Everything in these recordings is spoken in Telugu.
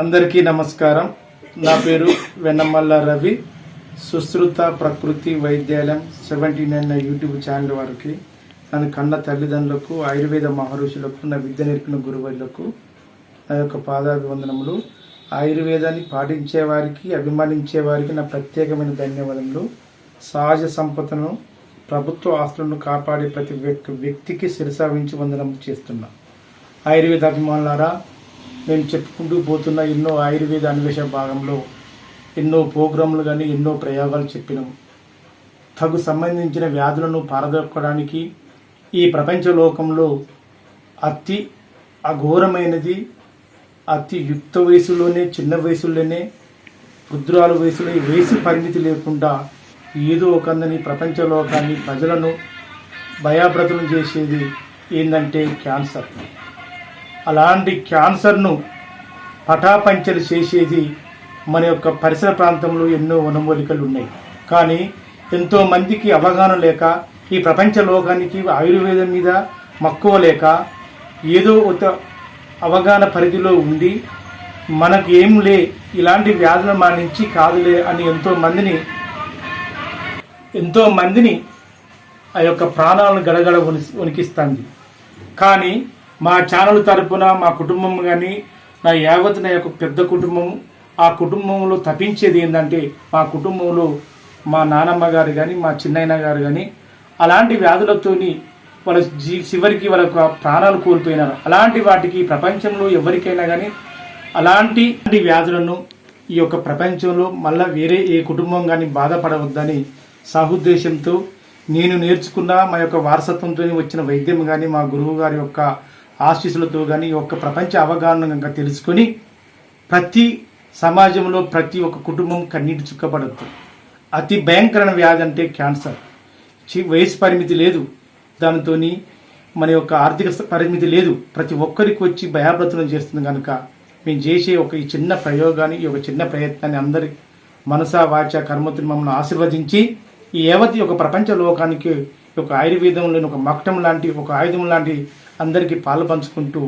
అందరికీ నమస్కారం. నా పేరు Vennamalla Ravi. Sushruta Prakruthi Vaidyalayam seventy nine YouTube channel వారికి నన్ను కన్న తల్లిదండ్రులకు ఆయుర్వేద మహర్షులకు నా విద్య నేర్పిన గురువులకు నా యొక్క పాదాభివందనములు. ఆయుర్వేదాన్ని పాటించే వారికి అభిమానించే వారికి నా ప్రత్యేకమైన ధన్యవాదములు. సహజ సంపదను ప్రభుత్వ ఆస్తులను కాపాడే ప్రతి వ్యక్తికి శిరసావించి వందనం చేస్తున్నా. ఆయుర్వేద అభిమానులారా మేము చెప్పుకుంటూ పోతున్న ఎన్నో ఆయుర్వేద అన్వేషణ భాగంలో ఎన్నో ప్రోగ్రాంలు కానీ ఎన్నో ప్రయోగాలు చెప్పినాం. తగు సంబంధించిన వ్యాధులను పారదొక్కడానికి ఈ ప్రపంచ లోకంలో అతి అఘోరమైనది అతి యుక్త వయసులోనే చిన్న వయసులోనే వృద్ధురాల వయసులో వయసు పరిమితి లేకుండా ఏదో ఒకందని ప్రపంచ లోకాన్ని ప్రజలను భయాభ్రతులు చేసేది ఏంటంటే క్యాన్సర్. అలాంటి క్యాన్సర్ను పటాపంచలు చేసేది మన యొక్క పరిసర ప్రాంతంలో ఎన్నో వనమూలికలు ఉన్నాయి. కానీ ఎంతో మందికి అవగాహన లేక ఈ ప్రపంచ లోకానికి ఆయుర్వేదం మీద మక్కువ లేక ఏదో ఒక అవగాహన పరిధిలో ఉండి మనకు ఏం లే ఇలాంటి వ్యాధులు మా నుంచి కాదులే అని ఎంతో మందిని ఎంతో మందిని ఆ యొక్క ప్రాణాలను గడగడ ఉని ఉనికిస్తుంది కానీ మా ఛానల్ తరపున మా కుటుంబం కానీ నా యావత్ నా యొక్క పెద్ద కుటుంబం ఆ కుటుంబంలో తప్పించేది ఏంటంటే మా కుటుంబంలో మా నానమ్మ గారు కానీ మా చిన్నయ్య గారు కానీ అలాంటి వ్యాధులతోని వాళ్ళ జీ చివరికి వాళ్ళ ప్రాణాలు కోల్పోయినారు. అలాంటి వాటికి ప్రపంచంలో ఎవరికైనా కానీ అలాంటి వ్యాధులను ఈ యొక్క ప్రపంచంలో మళ్ళీ వేరే ఏ కుటుంబం కానీ బాధపడవద్దని సహుద్దేశంతో నేను నేర్చుకున్న మా యొక్క వారసత్వంతో వచ్చిన వైద్యం కానీ మా గురువు గారి యొక్క ఆశీస్సులతో కానీ ఒక ప్రపంచ అవగాహన తెలుసుకొని ప్రతి సమాజంలో ప్రతి ఒక్క కుటుంబం కన్నీటి చుక్కబడద్దు. అతి భయంకరమైన వ్యాధి అంటే క్యాన్సర్. చి వయసు పరిమితి లేదు. దానితో మన యొక్క ఆర్థిక పరిమితి లేదు. ప్రతి ఒక్కరికి వచ్చి భయాభ్రతులను చేస్తుంది కనుక మేము చేసే ఒక ఈ చిన్న ప్రయోగాన్ని ఈ ఒక చిన్న ప్రయత్నాన్ని అందరి మనసా వాచ కర్మతులు మమ్మల్ని ఆశీర్వదించి ఈ యావతి ఒక ప్రపంచ లోకానికి ఒక ఆయుర్వేదంలోని ఒక మక్టం లాంటి ఒక ఆయుధం లాంటి అందరికీ పాలు పంచుకుంటూ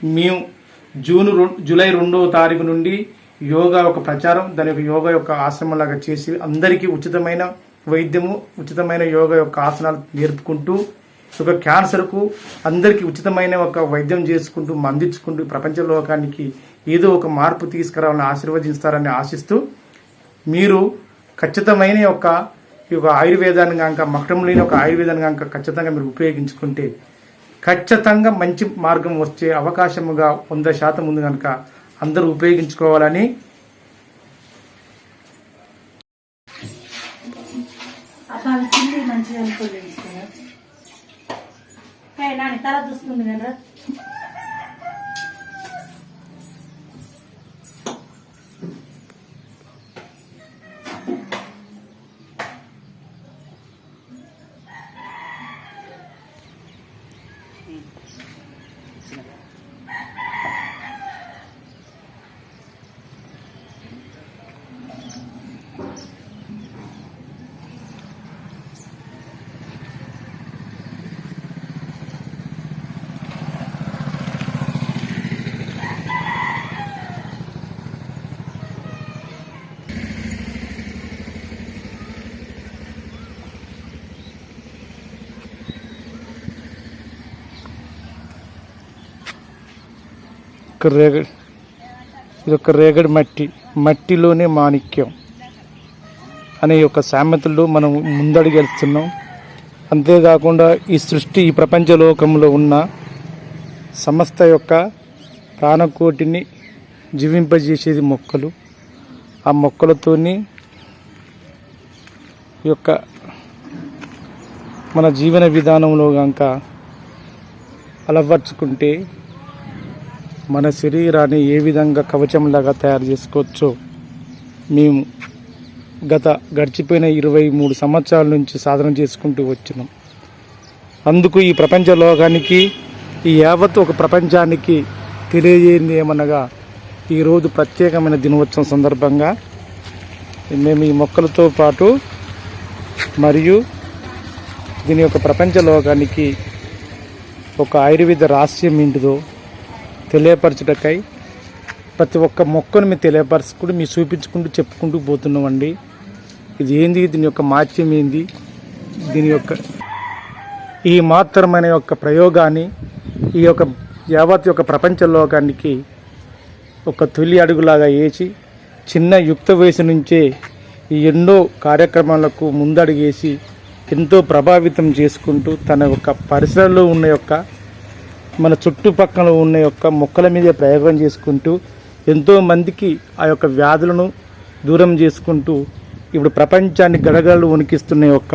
మేము జూన్ జూలై రెండవ తారీఖు నుండి యోగా ఒక ప్రచారం దాని యొక్క యోగా యొక్క ఆశ్రమంలాగా చేసి అందరికీ ఉచితమైన వైద్యము ఉచితమైన యోగా యొక్క ఆసనాలు నేర్పుకుంటూ ఒక క్యాన్సర్కు అందరికీ ఉచితమైన ఒక వైద్యం చేసుకుంటూ మందించుకుంటూ ప్రపంచ లోకానికి ఏదో ఒక మార్పు తీసుకురావాలని ఆశీర్వదిస్తారని ఆశిస్తూ మీరు ఖచ్చితమైన యొక్క ఈ యొక్క ఆయుర్వేదాన్ని కనుక మకటం లేని ఒక ఆయుర్వేదాన్ని కనుక ఖచ్చితంగా మీరు ఉపయోగించుకుంటే ఖచ్చితంగా మంచి మార్గం వచ్చే అవకాశముగా వంద శాతం ఉంది కనుక అందరూ ఉపయోగించుకోవాలని తల చూస్తుంది కదా. ఒక రేగడి ఇది ఒక రేగడి మట్టి మట్టిలోనే మాణిక్యం అనే ఒక సామెతలు మనం ముందడిగెళ్తున్నాం అంతేకాకుండా ఈ సృష్టి ఈ ప్రపంచలోకంలో ఉన్న సమస్త యొక్క ప్రాణకోటిని జీవింపజేసేది మొక్కలు. ఆ మొక్కలతోని ఈ యొక్క మన జీవన విధానంలో కనుక అలవర్చుకుంటే మన శరీరాన్ని ఏ విధంగా కవచంలాగా తయారు చేసుకోవచ్చో మేము గత గడిచిపోయిన ఇరవై మూడు సంవత్సరాల నుంచి సాధన చేసుకుంటూ వచ్చినాం. అందుకు ఈ ప్రపంచ లోకానికి ఈ యావత్ ఒక ప్రపంచానికి తెలియజేయంది ఏమనగా ఈరోజు ప్రత్యేకమైన దినోత్సవం సందర్భంగా మేము ఈ మొక్కలతో పాటు మరియు దీని యొక్క ప్రపంచ లోకానికి ఒక ఆయుర్వేద రహస్యం ఏంటిదో తెలియపరచుటకై ప్రతి ఒక్క మొక్కను మీరు తెలియపరుచుకుంటూ మీరు చూపించుకుంటూ చెప్పుకుంటూ పోతున్నామండి. ఇది ఏంది? దీని యొక్క మాత్యం ఏంది? దీని యొక్క ఈ మాత్రమైన యొక్క ప్రయోగాన్ని ఈ యొక్క యావత్ యొక్క ప్రపంచ లోకానికి ఒక తొలి అడుగులాగా వేసి చిన్న యుక్త వయసు నుంచే ఈ ఎన్నో కార్యక్రమాలకు ముందడుగేసి ఎంతో ప్రభావితం చేసుకుంటూ తన యొక్క పరిసరాల్లో ఉన్న యొక్క మన చుట్టుపక్కల ఉన్న యొక్క మొక్కల మీద ప్రయోగం చేసుకుంటూ ఎంతోమందికి ఆ యొక్క వ్యాధులను దూరం చేసుకుంటూ ఇప్పుడు ప్రపంచాన్ని గడగడలు వణికిస్తున్న యొక్క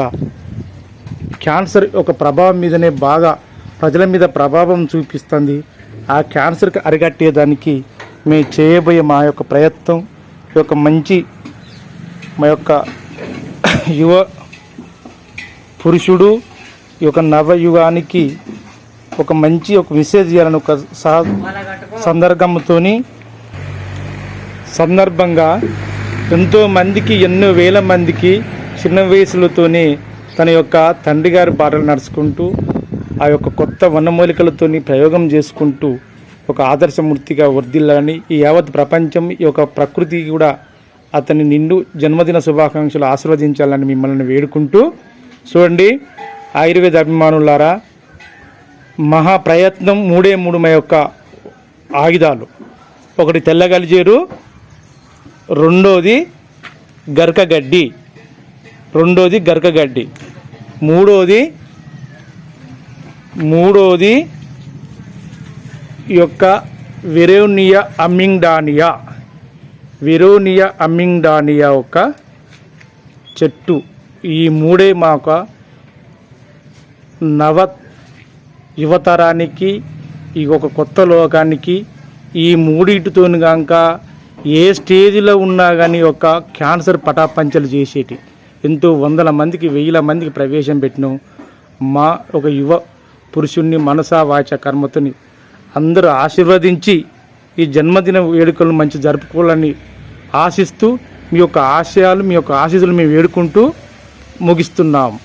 క్యాన్సర్ ఒక ప్రభావం మీదనే బాగా ప్రజల మీద ప్రభావం చూపిస్తుంది. ఆ క్యాన్సర్కి అరికట్టేదానికి మేము చేయబోయే మా యొక్క ప్రయత్నం ఈ యొక్క మంచి మా యొక్క యువ పురుషుడు ఈ యొక్క నవయుగానికి ఒక మంచి ఒక మెసేజ్ ఇవ్వాలని ఒక సందర్భంతో సందర్భంగా ఎంతో మందికి ఎన్నో వేల మందికి చిన్న వయసులతోనే తన యొక్క తండ్రి గారి బాటలు నడుచుకుంటూ ఆ యొక్క కొత్త వనమూలికలతోని ప్రయోగం చేసుకుంటూ ఒక ఆదర్శమూర్తిగా వర్ధిల్లాలని ఈ యావత్ ప్రపంచం ఈ యొక్క ప్రకృతి కూడా అతని నిండు జన్మదిన శుభాకాంక్షలు ఆశీర్వదించాలని మిమ్మల్ని వేడుకుంటూ చూడండి ఆయుర్వేద అభిమానులారా మహా ప్రయత్నం మూడే మూడు మా యొక్క ఆయుధాలు. ఒకటి తెల్లగలిజేరు రెండోది గరకగడ్డి. రెండోది గరకగడ్డి. మూడోది మూడోది యొక్క వెరోనియా అమ్మింగ్డానియా వెరోనియా అమ్మింగ్డానియా యొక్క చెట్టు. ఈ మూడే మా ఒక నవ యువతరానికి ఈ ఒక కొత్త లోకానికి ఈ మూడింటితోని కాక ఏ స్టేజ్లో ఉన్నా కానీ ఒక క్యాన్సర్ పటాపంచలు చేసేటి. ఎంతో వందల మందికి వెయ్యిల మందికి ప్రవేశం పెట్టినాం. మా ఒక యువ పురుషుణ్ణి మనసా వాచ కర్మతోని అందరూ ఆశీర్వదించి ఈ జన్మదిన వేడుకలు మంచి జరుపుకోవాలని ఆశిస్తూ మీ యొక్క ఆశయాలు మీ యొక్క ఆశీస్సులు మేము వేడుకుంటూ ముగిస్తున్నాం.